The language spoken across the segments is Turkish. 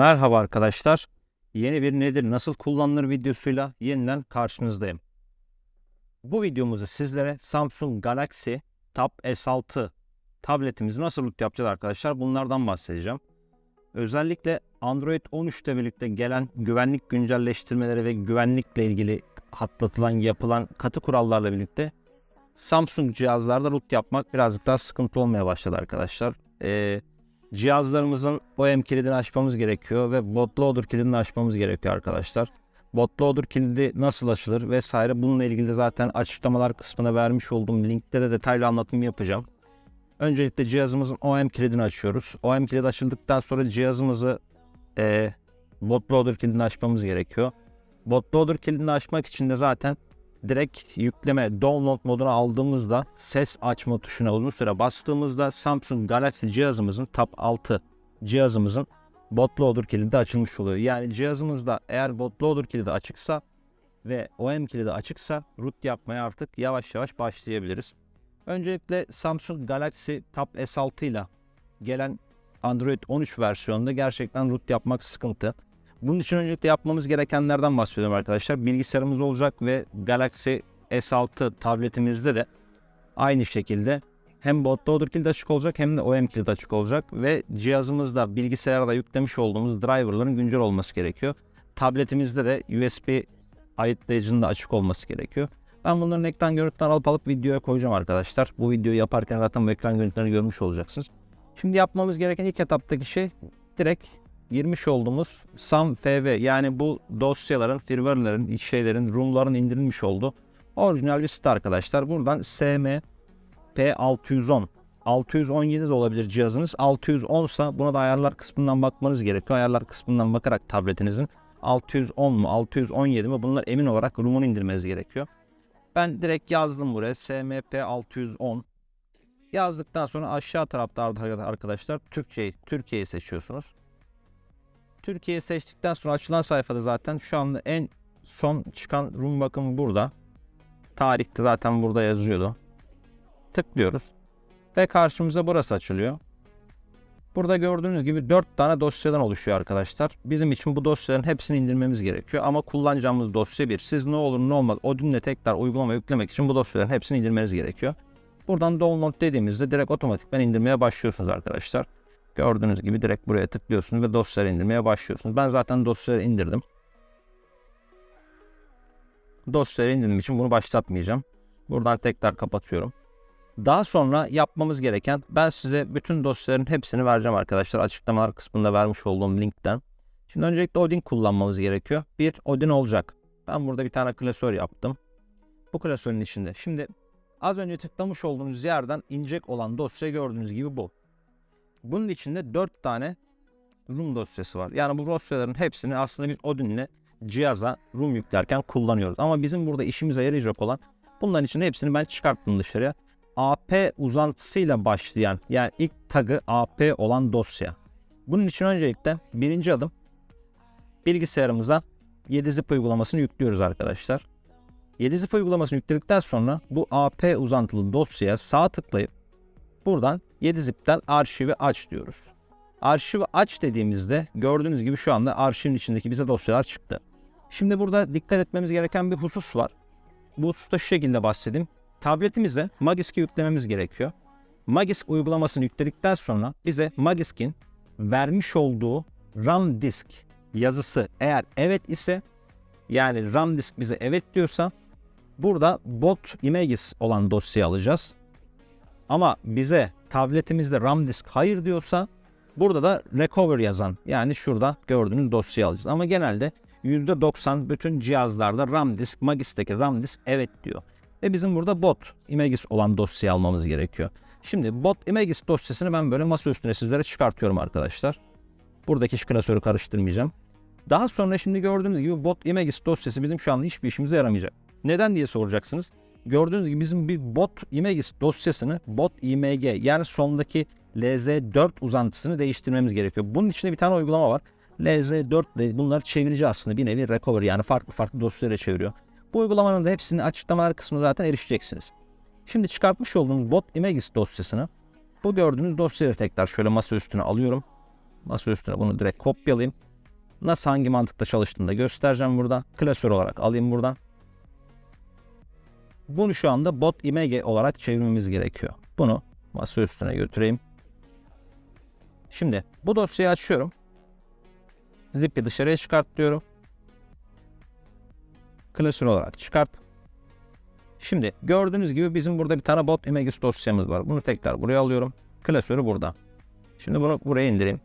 Merhaba arkadaşlar. Yeni bir nedir nasıl kullanılır videosuyla yeniden karşınızdayım. Bu videomuzda sizlere Samsung Galaxy Tab S6 tabletimizi nasıl root yapacağız arkadaşlar bunlardan bahsedeceğim. Özellikle Android 13'te birlikte gelen güvenlik güncelleştirmeleri ve güvenlikle ilgili hatlatılan yapılan katı kurallarla birlikte Samsung cihazlarda root yapmak birazcık daha sıkıntı olmaya başladı arkadaşlar. Ee, cihazlarımızın OEM kilidini açmamız gerekiyor ve bootloader kilidini açmamız gerekiyor arkadaşlar. Bootloader kilidi nasıl açılır vesaire bununla ilgili de zaten açıklamalar kısmına vermiş olduğum linkte de detaylı anlatım yapacağım. Öncelikle cihazımızın OEM kilidini açıyoruz. OEM kilidi açıldıktan sonra cihazımızı e, bootloader kilidini açmamız gerekiyor. Bootloader kilidini açmak için de zaten direkt yükleme download moduna aldığımızda ses açma tuşuna uzun süre bastığımızda Samsung Galaxy cihazımızın Tab 6 cihazımızın bootloader kilidi açılmış oluyor. Yani cihazımızda eğer bootloader kilidi açıksa ve OEM kilidi açıksa root yapmaya artık yavaş yavaş başlayabiliriz. Öncelikle Samsung Galaxy Tab S6 ile gelen Android 13 versiyonunda gerçekten root yapmak sıkıntı. Bunun için öncelikle yapmamız gerekenlerden bahsediyorum arkadaşlar. Bilgisayarımız olacak ve Galaxy S6 tabletimizde de aynı şekilde hem bootloader kilidi açık olacak hem de OEM kilidi açık olacak ve cihazımızda bilgisayarda yüklemiş olduğumuz driverların güncel olması gerekiyor. Tabletimizde de USB ayıtlayıcının da açık olması gerekiyor. Ben bunların ekran görüntülerini alıp alıp videoya koyacağım arkadaşlar. Bu videoyu yaparken zaten bu ekran görüntülerini görmüş olacaksınız. Şimdi yapmamız gereken ilk etaptaki şey direkt girmiş olduğumuz SAM yani bu dosyaların, firmware'lerin, şeylerin, ROM'ların indirilmiş olduğu orijinal bir site arkadaşlar. Buradan SM P610 617 de olabilir cihazınız. 610 ise buna da ayarlar kısmından bakmanız gerekiyor. Ayarlar kısmından bakarak tabletinizin 610 mu 617 mi bunlar emin olarak ROM'unu indirmeniz gerekiyor. Ben direkt yazdım buraya SMP 610 yazdıktan sonra aşağı tarafta arkadaşlar Türkçeyi Türkiye'yi seçiyorsunuz. Türkiye'yi seçtikten sonra açılan sayfada zaten şu anda en son çıkan room bakımı burada. Tarihte zaten burada yazıyordu. Tıklıyoruz. Ve karşımıza burası açılıyor. Burada gördüğünüz gibi 4 tane dosyadan oluşuyor arkadaşlar. Bizim için bu dosyaların hepsini indirmemiz gerekiyor. Ama kullanacağımız dosya bir. Siz ne olur ne olmaz Odin'le tekrar uygulama yüklemek için bu dosyaların hepsini indirmeniz gerekiyor. Buradan download dediğimizde direkt otomatikten indirmeye başlıyorsunuz arkadaşlar. Gördüğünüz gibi direkt buraya tıklıyorsunuz ve dosyaları indirmeye başlıyorsunuz. Ben zaten dosyaları indirdim. Dosyaları indirdiğim için bunu başlatmayacağım. Buradan tekrar kapatıyorum. Daha sonra yapmamız gereken ben size bütün dosyaların hepsini vereceğim arkadaşlar. Açıklamalar kısmında vermiş olduğum linkten. Şimdi öncelikle Odin kullanmamız gerekiyor. Bir Odin olacak. Ben burada bir tane klasör yaptım. Bu klasörün içinde. Şimdi az önce tıklamış olduğunuz yerden inecek olan dosya gördüğünüz gibi bu. Bunun içinde 4 tane ROM dosyası var. Yani bu dosyaların hepsini aslında biz Odin'le cihaza ROM yüklerken kullanıyoruz. Ama bizim burada işimize yarayacak olan bunların içinde hepsini ben çıkarttım dışarıya. AP uzantısıyla başlayan yani ilk tagı AP olan dosya. Bunun için öncelikle birinci adım bilgisayarımıza 7zip uygulamasını yüklüyoruz arkadaşlar. 7zip uygulamasını yükledikten sonra bu AP uzantılı dosyaya sağ tıklayıp buradan 7zip'ten arşivi aç diyoruz. Arşivi aç dediğimizde gördüğünüz gibi şu anda arşivin içindeki bize dosyalar çıktı. Şimdi burada dikkat etmemiz gereken bir husus var. Bu hususta şu şekilde bahsedeyim. Tabletimize Magisk'i yüklememiz gerekiyor. Magisk uygulamasını yükledikten sonra bize Magisk'in vermiş olduğu RAM disk yazısı eğer evet ise yani RAM disk bize evet diyorsa burada bot images olan dosyayı alacağız. Ama bize tabletimizde RAM disk hayır diyorsa burada da recover yazan yani şurada gördüğünüz dosyayı alacağız. Ama genelde %90 bütün cihazlarda RAM disk, Magis'teki RAM disk evet diyor. Ve bizim burada bot images olan dosyayı almamız gerekiyor. Şimdi bot images dosyasını ben böyle masa üstüne sizlere çıkartıyorum arkadaşlar. Buradaki klasörü karıştırmayacağım. Daha sonra şimdi gördüğünüz gibi bot images dosyası bizim şu anda hiçbir işimize yaramayacak. Neden diye soracaksınız. Gördüğünüz gibi bizim bir bot images dosyasını bot img yani sondaki LZ4 uzantısını değiştirmemiz gerekiyor. Bunun içinde bir tane uygulama var. LZ4 de bunları çevirici aslında bir nevi recovery yani farklı farklı dosyalara çeviriyor. Bu uygulamanın da hepsini açıklamalar kısmında zaten erişeceksiniz. Şimdi çıkartmış olduğumuz bot images dosyasını bu gördüğünüz dosyayı tekrar şöyle masa üstüne alıyorum. Masa üstüne bunu direkt kopyalayayım. Nasıl hangi mantıkta çalıştığını da göstereceğim burada. Klasör olarak alayım buradan. Bunu şu anda bot image olarak çevirmemiz gerekiyor. Bunu masa üstüne götüreyim. Şimdi bu dosyayı açıyorum. Zip'i dışarıya çıkart diyorum. Klasör olarak çıkart. Şimdi gördüğünüz gibi bizim burada bir tane bot images dosyamız var. Bunu tekrar buraya alıyorum. Klasörü burada. Şimdi bunu buraya indireyim.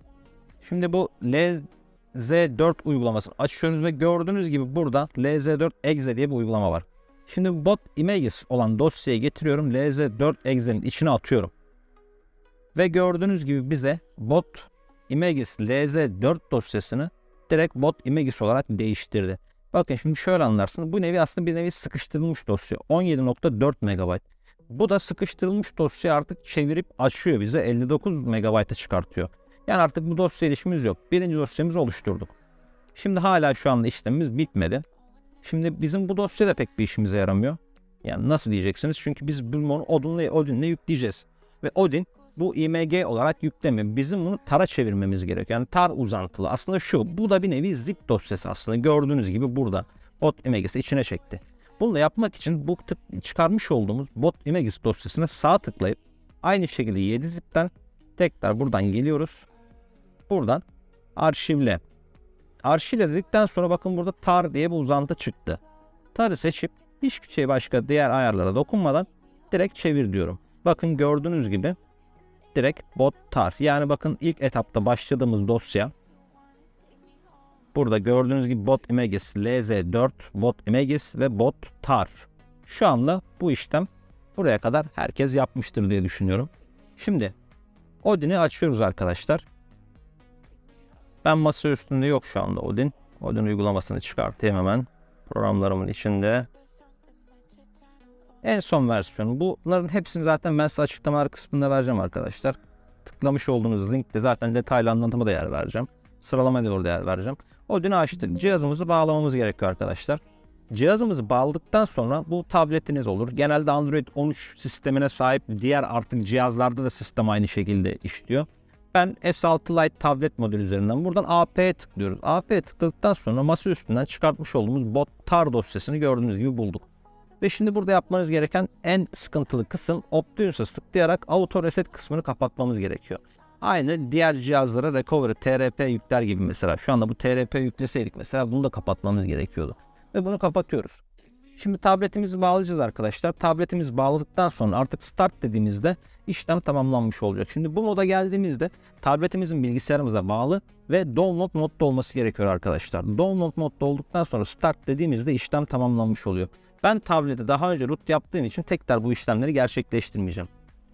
Şimdi bu LZ4 uygulamasını açıyoruz ve gördüğünüz gibi burada LZ4 exe diye bir uygulama var. Şimdi bot images olan dosyayı getiriyorum. LZ4 exe'nin içine atıyorum. Ve gördüğünüz gibi bize bot images LZ4 dosyasını direkt bot images olarak değiştirdi. Bakın şimdi şöyle anlarsınız. Bu nevi aslında bir nevi sıkıştırılmış dosya. 17.4 MB. Bu da sıkıştırılmış dosya artık çevirip açıyor bize 59 MB'a çıkartıyor. Yani artık bu dosya işimiz yok. Birinci dosyamızı oluşturduk. Şimdi hala şu anda işlemimiz bitmedi. Şimdi bizim bu dosya da pek bir işimize yaramıyor. Yani nasıl diyeceksiniz? Çünkü biz bunu Odin'le Odin'le yükleyeceğiz. Ve Odin bu img olarak yüklemiyor. Bizim bunu tara çevirmemiz gerekiyor. Yani tar uzantılı. Aslında şu. Bu da bir nevi zip dosyası aslında. Gördüğünüz gibi burada. Bot images'i içine çekti. Bunu da yapmak için bu tık çıkarmış olduğumuz bot images dosyasına sağ tıklayıp aynı şekilde 7 zipten tekrar buradan geliyoruz. Buradan arşivle. Arşivle dedikten sonra bakın burada tar diye bir uzantı çıktı. Tarı seçip hiçbir şey başka diğer ayarlara dokunmadan direkt çevir diyorum. Bakın gördüğünüz gibi direkt bot tar. Yani bakın ilk etapta başladığımız dosya burada gördüğünüz gibi bot images lz4 bot images ve bot tar. Şu anda bu işlem buraya kadar herkes yapmıştır diye düşünüyorum. Şimdi Odin'i açıyoruz arkadaşlar. Ben masa üstünde yok şu anda Odin. Odin uygulamasını çıkartayım hemen. Programlarımın içinde. En son versiyonu. Bunların hepsini zaten ben size açıklamalar kısmında vereceğim arkadaşlar. Tıklamış olduğunuz linkte zaten detaylı anlatıma da yer vereceğim. Sıralamaya da orada yer vereceğim. Odin'i açtık. Cihazımızı bağlamamız gerekiyor arkadaşlar. Cihazımızı bağladıktan sonra bu tabletiniz olur. Genelde Android 13 sistemine sahip diğer artık cihazlarda da sistem aynı şekilde işliyor. Ben S6 Lite tablet model üzerinden buradan AP'ye tıklıyoruz. AP'ye tıkladıktan sonra masa üstünden çıkartmış olduğumuz bot tar dosyasını gördüğünüz gibi bulduk. Ve şimdi burada yapmanız gereken en sıkıntılı kısım Optimus'a tıklayarak Auto Reset kısmını kapatmamız gerekiyor. Aynı diğer cihazlara Recovery, TRP yükler gibi mesela. Şu anda bu TRP yükleseydik mesela bunu da kapatmamız gerekiyordu. Ve bunu kapatıyoruz. Şimdi tabletimizi bağlayacağız arkadaşlar. Tabletimizi bağladıktan sonra artık start dediğimizde işlem tamamlanmış olacak. Şimdi bu moda geldiğimizde tabletimizin bilgisayarımıza bağlı ve download modda olması gerekiyor arkadaşlar. Download modda olduktan sonra start dediğimizde işlem tamamlanmış oluyor. Ben tablete daha önce root yaptığım için tekrar bu işlemleri gerçekleştirmeyeceğim.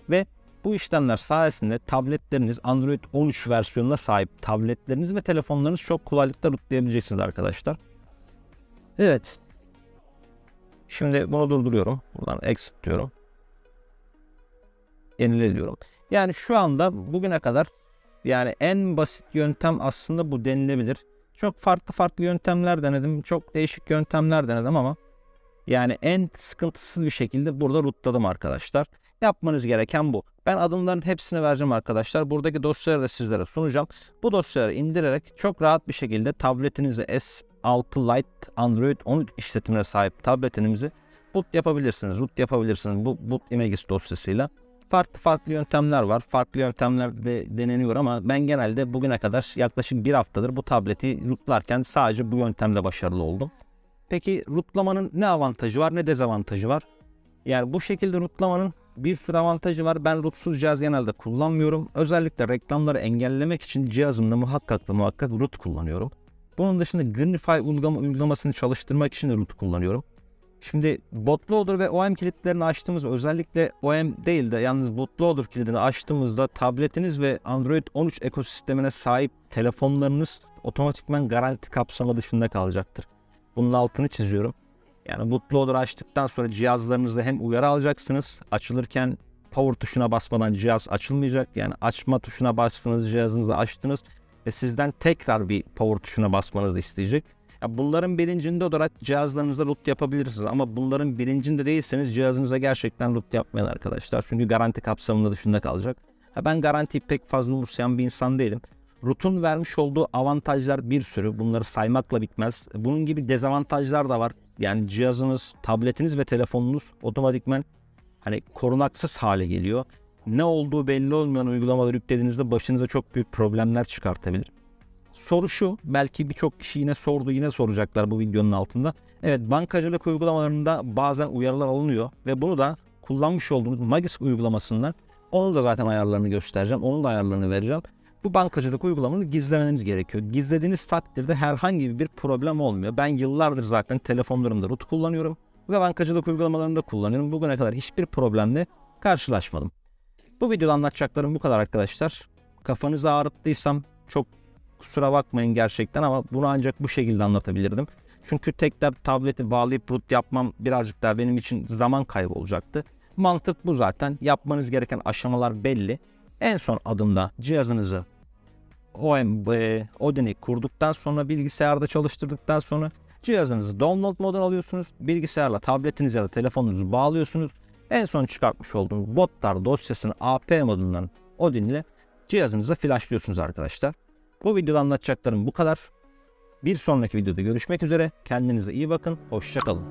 Ve bu işlemler sayesinde tabletleriniz Android 13 versiyonuna sahip tabletleriniz ve telefonlarınız çok kolaylıkla rootlayabileceksiniz arkadaşlar. Evet. Şimdi bunu durduruyorum. Buradan exit diyorum. Yenile diyorum. Yani şu anda bugüne kadar yani en basit yöntem aslında bu denilebilir. Çok farklı farklı yöntemler denedim. Çok değişik yöntemler denedim ama yani en sıkıntısız bir şekilde burada rootladım arkadaşlar. Yapmanız gereken bu. Ben adımların hepsini vereceğim arkadaşlar. Buradaki dosyaları da sizlere sunacağım. Bu dosyaları indirerek çok rahat bir şekilde tabletinizi S6 Lite Android 13 işletimine sahip tabletinizi boot yapabilirsiniz. Root yapabilirsiniz bu boot images dosyasıyla. Farklı farklı yöntemler var. Farklı yöntemler de deneniyor ama ben genelde bugüne kadar yaklaşık bir haftadır bu tableti rootlarken sadece bu yöntemle başarılı oldum. Peki rootlamanın ne avantajı var ne dezavantajı var? Yani bu şekilde rootlamanın bir sürü avantajı var. Ben rootsuz cihaz genelde kullanmıyorum. Özellikle reklamları engellemek için cihazımda muhakkak ve muhakkak root kullanıyorum. Bunun dışında Greenify uygulama, uygulamasını çalıştırmak için de root kullanıyorum. Şimdi bootloader ve OEM kilitlerini açtığımız özellikle OEM değil de yalnız bootloader kilidini açtığımızda tabletiniz ve Android 13 ekosistemine sahip telefonlarınız otomatikman garanti kapsamı dışında kalacaktır. Bunun altını çiziyorum. Yani bootloader açtıktan sonra cihazlarınızda hem uyarı alacaksınız. Açılırken power tuşuna basmadan cihaz açılmayacak. Yani açma tuşuna bastınız cihazınızı açtınız ve sizden tekrar bir power tuşuna basmanızı isteyecek. Ya bunların bilincinde olarak cihazlarınıza root yapabilirsiniz ama bunların bilincinde değilseniz cihazınıza gerçekten root yapmayın arkadaşlar. Çünkü garanti kapsamında dışında kalacak. Ya ben garantiyi pek fazla umursayan bir insan değilim. Root'un vermiş olduğu avantajlar bir sürü. Bunları saymakla bitmez. Bunun gibi dezavantajlar da var. Yani cihazınız, tabletiniz ve telefonunuz otomatikman hani korunaksız hale geliyor. Ne olduğu belli olmayan uygulamaları yüklediğinizde başınıza çok büyük problemler çıkartabilir. Soru şu, belki birçok kişi yine sordu, yine soracaklar bu videonun altında. Evet, bankacılık uygulamalarında bazen uyarılar alınıyor ve bunu da kullanmış olduğunuz Magis uygulamasından onu da zaten ayarlarını göstereceğim. Onun da ayarlarını vereceğim. Bu bankacılık uygulamanı gizlemeniz gerekiyor. Gizlediğiniz takdirde herhangi bir problem olmuyor. Ben yıllardır zaten telefonlarımda root kullanıyorum ve bankacılık uygulamalarında kullanıyorum. Bugüne kadar hiçbir problemle karşılaşmadım. Bu videoda anlatacaklarım bu kadar arkadaşlar. Kafanızı ağrıttıysam çok kusura bakmayın gerçekten ama bunu ancak bu şekilde anlatabilirdim. Çünkü tekrar tableti bağlayıp root yapmam birazcık daha benim için zaman kaybı olacaktı. Mantık bu zaten. Yapmanız gereken aşamalar belli. En son adımda cihazınızı OMB, Odin'i kurduktan sonra bilgisayarda çalıştırdıktan sonra cihazınızı download moduna alıyorsunuz. Bilgisayarla tabletinizi ya da telefonunuzu bağlıyorsunuz. En son çıkartmış olduğunuz botlar dosyasını AP modundan Odin ile cihazınıza flashlıyorsunuz arkadaşlar. Bu videoda anlatacaklarım bu kadar. Bir sonraki videoda görüşmek üzere. Kendinize iyi bakın. Hoşçakalın.